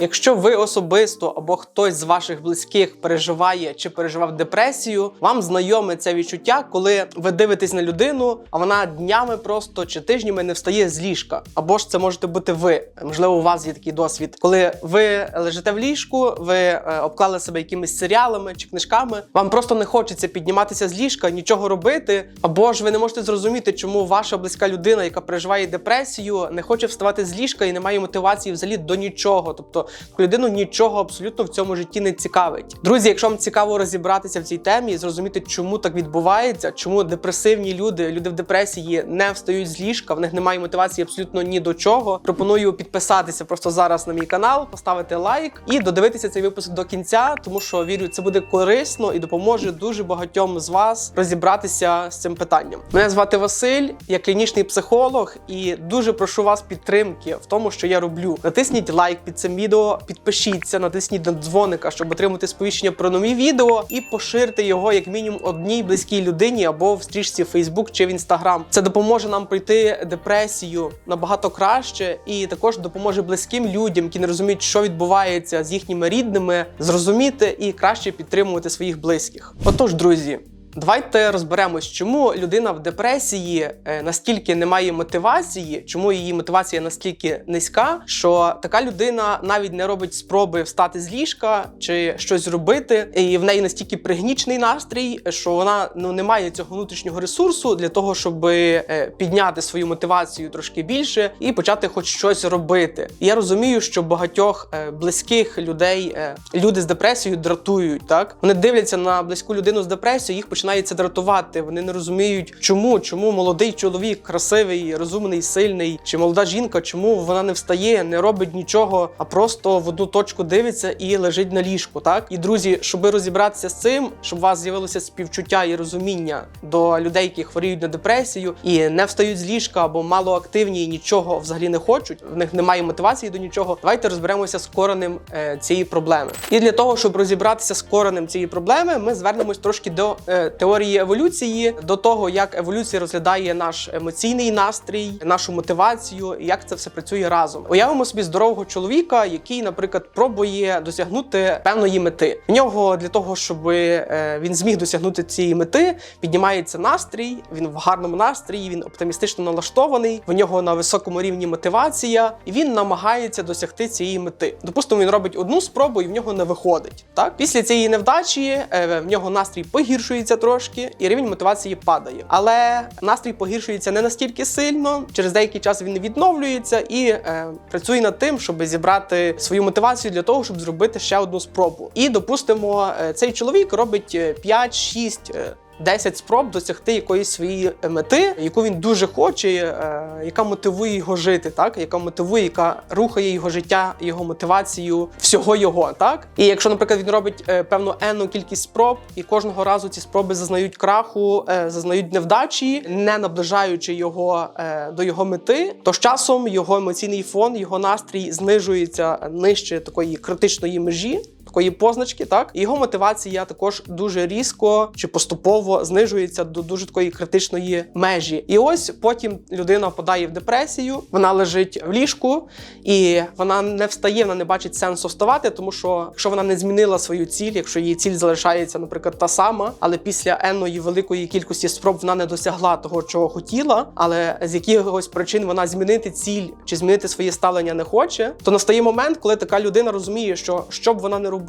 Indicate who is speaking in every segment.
Speaker 1: Якщо ви особисто або хтось з ваших близьких переживає чи переживав депресію, вам знайоме це відчуття, коли ви дивитесь на людину, а вона днями просто чи тижнями не встає з ліжка. Або ж це можете бути ви. Можливо, у вас є такий досвід, коли ви лежите в ліжку, ви е, обклали себе якимись серіалами чи книжками. Вам просто не хочеться підніматися з ліжка, нічого робити, або ж ви не можете зрозуміти, чому ваша близька людина, яка переживає депресію, не хоче вставати з ліжка і не має мотивації взагалі до нічого. Тобто людину нічого абсолютно в цьому житті не цікавить. Друзі, якщо вам цікаво розібратися в цій темі і зрозуміти, чому так відбувається, чому депресивні люди, люди в депресії не встають з ліжка, в них немає мотивації абсолютно ні до чого. Пропоную підписатися просто зараз на мій канал, поставити лайк і додивитися цей випуск до кінця, тому що вірю, це буде корисно і допоможе дуже багатьом з вас розібратися з цим питанням. Мене звати Василь, я клінічний психолог, і дуже прошу вас підтримки в тому, що я роблю. Натисніть лайк під цим відео, підпишіться, натисніть на дзвоника, щоб отримати сповіщення про нові відео, і поширте його як мінімум одній близькій людині або в стрічці Facebook чи в Instagram. Це допоможе нам пройти депресію набагато краще, і також допоможе близьким людям, які не розуміють, що відбувається з їхніми рідними, зрозуміти і краще підтримувати своїх близьких. Отож, друзі. Давайте розберемось, чому людина в депресії е, настільки не має мотивації, чому її мотивація настільки низька, що така людина навіть не робить спроби встати з ліжка чи щось зробити, і в неї настільки пригнічений настрій, що вона ну не має цього внутрішнього ресурсу для того, щоб е, підняти свою мотивацію трошки більше і почати хоч щось робити. Я розумію, що багатьох е, близьких людей люди з депресією дратують. Так вони дивляться на близьку людину з депресією, їх починає дратувати. Вони не розуміють, чому, чому молодий чоловік, красивий, розумний, сильний, чи молода жінка, чому вона не встає, не робить нічого, а просто в одну точку дивиться і лежить на ліжку. Так і друзі, щоб розібратися з цим, щоб у вас з'явилося співчуття і розуміння до людей, які хворіють на депресію і не встають з ліжка або малоактивні і нічого взагалі не хочуть. В них немає мотивації до нічого. Давайте розберемося з коренем е, цієї проблеми. І для того, щоб розібратися з коренем цієї проблеми, ми звернемось трошки до е, теорії еволюції, до того, як еволюція розглядає наш емоційний настрій, нашу мотивацію, і як це все працює разом. Уявимо собі здорового чоловіка, який, наприклад, пробує досягнути певної мети. В нього для того, щоб е, він зміг досягнути цієї мети, піднімається настрій. Він в гарному настрої, він оптимістично налаштований. В нього на високому рівні мотивація, і він намагається досягти цієї мети. Допустимо, він робить одну спробу, і в нього не виходить. Так, після цієї невдачі е, в нього настрій погіршується трошки, і рівень мотивації падає. Але настрій погіршується не настільки сильно. Через деякий час він відновлюється і е, працює над тим, щоб зібрати свою мотивацію для того, щоб зробити ще одну спробу. І допустимо, е, цей чоловік робить е, 5-6 е, 10 спроб досягти якоїсь своєї мети, яку він дуже хоче, е, яка мотивує його жити, так яка мотивує, яка рухає його життя, його мотивацію, всього його, так. І якщо, наприклад, він робить е, певну енну кількість спроб, і кожного разу ці спроби зазнають краху, е, зазнають невдачі, не наближаючи його е, до його мети, то з часом його емоційний фон, його настрій знижується нижче такої критичної межі такої позначки, так його мотивація також дуже різко чи поступово знижується до дуже такої критичної межі. І ось потім людина впадає в депресію, вона лежить в ліжку, і вона не встає, вона не бачить сенсу вставати, тому що якщо вона не змінила свою ціль, якщо її ціль залишається, наприклад, та сама, але після енної великої кількості спроб вона не досягла того, чого хотіла, але з якихось причин вона змінити ціль чи змінити своє ставлення не хоче, то настає момент, коли така людина розуміє, що що б вона не робила,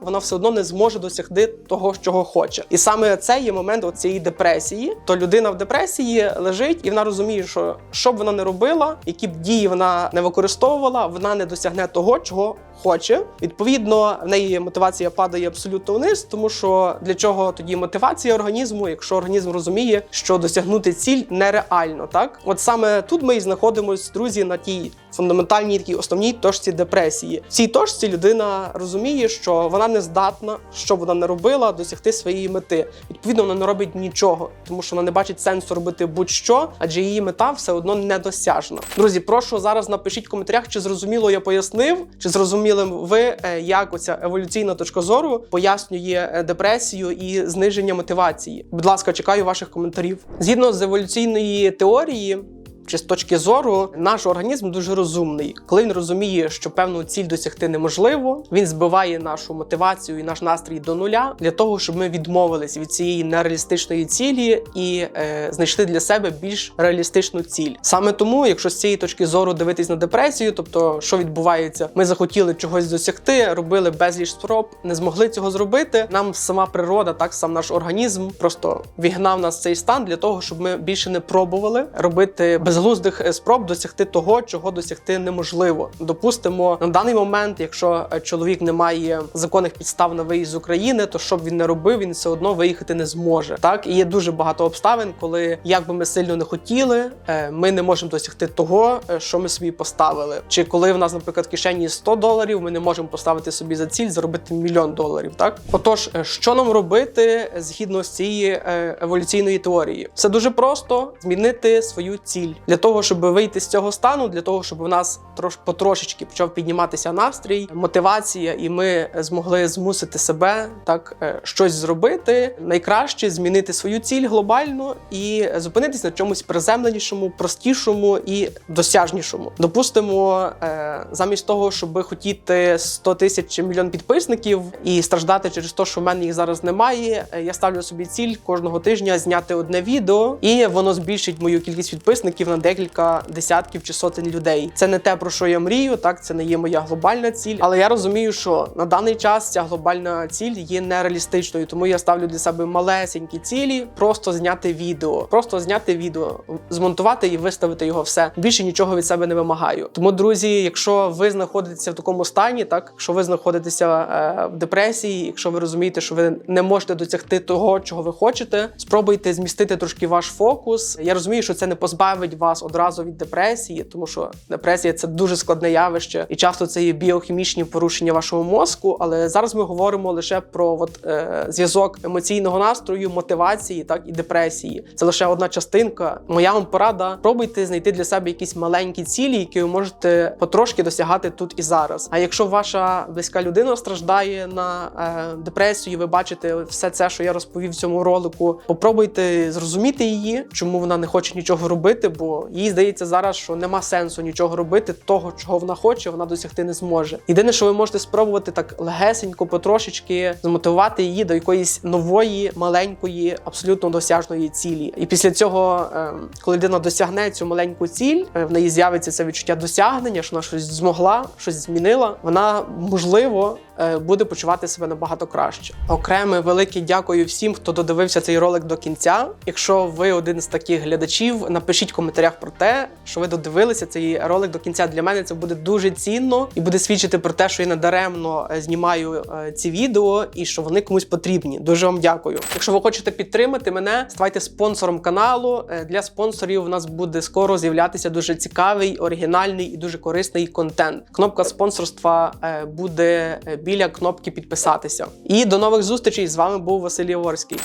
Speaker 1: вона все одно не зможе досягти того, чого хоче. І саме це є момент цієї депресії. То людина в депресії лежить, і вона розуміє, що що б вона не робила, які б дії вона не використовувала, вона не досягне того, чого хоче. Відповідно, в неї мотивація падає абсолютно вниз, тому що для чого тоді мотивація організму, якщо організм розуміє, що досягнути ціль нереально, так от саме тут ми і знаходимося, друзі, на тій фундаментальній такій основній точці депресії. В цій точці людина розуміє, що вона не здатна, що вона не робила, досягти своєї мети. Відповідно, вона не робить нічого, тому що вона не бачить сенсу робити будь-що, адже її мета все одно недосяжна. Друзі, прошу зараз напишіть в коментарях, чи зрозуміло я пояснив, чи зрозуміли ви, е, як оця еволюційна точка зору пояснює е, депресію і зниження мотивації. Будь ласка, чекаю ваших коментарів. Згідно з еволюційної теорії. Чи з точки зору, наш організм дуже розумний. Коли він розуміє, що певну ціль досягти неможливо, він збиває нашу мотивацію і наш настрій до нуля для того, щоб ми відмовились від цієї нереалістичної цілі і е, знайшли для себе більш реалістичну ціль. Саме тому, якщо з цієї точки зору дивитись на депресію, тобто що відбувається, ми захотіли чогось досягти, робили безліч спроб, не змогли цього зробити. Нам сама природа, так сам наш організм просто вігнав нас в цей стан для того, щоб ми більше не пробували робити безглуздих е, спроб досягти того, чого досягти неможливо. Допустимо, на даний момент, якщо е, чоловік не має законних підстав на виїзд з України, то що б він не робив, він все одно виїхати не зможе. Так і є дуже багато обставин, коли як би ми сильно не хотіли, е, ми не можемо досягти того, що ми собі поставили. Чи коли в нас, наприклад, в кишені 100 доларів, ми не можемо поставити собі за ціль заробити мільйон доларів. Так, отож, що нам робити згідно з цієї еволюційної теорії? Все дуже просто змінити свою ціль для того, щоб вийти з цього стану, для того, щоб у нас трош потрошечки почав підніматися настрій, мотивація, і ми змогли змусити себе так е, щось зробити. Найкраще змінити свою ціль глобально і зупинитись на чомусь приземленішому, простішому і досяжнішому. Допустимо, е, замість того, щоб хотіти 100 тисяч чи мільйон підписників і страждати через те, що в мене їх зараз немає. е, Я ставлю собі ціль кожного тижня зняти одне відео, і воно збільшить мою кількість підписників на декілька десятків чи сотень людей. Це не те, про що я мрію, так це не є моя глобальна ціль. Але я розумію, що на даний час ця глобальна ціль є нереалістичною, тому я ставлю для себе малесенькі цілі, просто зняти відео, просто зняти відео, змонтувати і виставити його все. Більше нічого від себе не вимагаю. Тому, друзі, якщо ви знаходитеся в такому стані, так якщо ви знаходитеся е, в депресії, якщо ви розумієте, що ви не можете досягти того, чого ви хочете, спробуйте змістити трошки ваш фокус. Я розумію, що це не позбавить вас одразу від депресії, тому що депресія це дуже складне явище, і часто це є біохімічні порушення вашого мозку. Але зараз ми говоримо лише про от, е, зв'язок емоційного настрою, мотивації, так і депресії. Це лише одна частинка. Моя вам порада: пробуйте знайти для себе якісь маленькі цілі, які ви можете потрошки досягати тут і зараз. А якщо ваша близька людина страждає на е, депресію, ви бачите все це, що я розповів в цьому ролику. Попробуйте зрозуміти її, чому вона не хоче нічого робити, бо їй здається зараз, що нема сенсу нічого робити. Того, чого вона хоче, вона досягти не зможе. Єдине, що ви можете спробувати так легесенько, потрошечки змотивувати її до якоїсь нової, маленької, абсолютно досяжної цілі. І після цього, е, коли людина досягне цю маленьку ціль, е, в неї з'явиться це відчуття досягнення, що вона щось змогла, щось змінила. Вона можливо буде почувати себе набагато краще. Окреме велике дякую всім, хто додивився цей ролик до кінця. Якщо ви один з таких глядачів, напишіть в коментарях про те, що ви додивилися цей ролик до кінця. Для мене це буде дуже цінно і буде свідчити про те, що я надаремно е, знімаю е, ці відео і що вони комусь потрібні. Дуже вам дякую. Якщо ви хочете підтримати мене, ставайте спонсором каналу. Е, Для спонсорів у нас буде скоро з'являтися дуже цікавий, оригінальний і дуже корисний контент. Кнопка спонсорства е, буде е, біля кнопки підписатися. І до нових зустрічей з вами був Василь Яворський.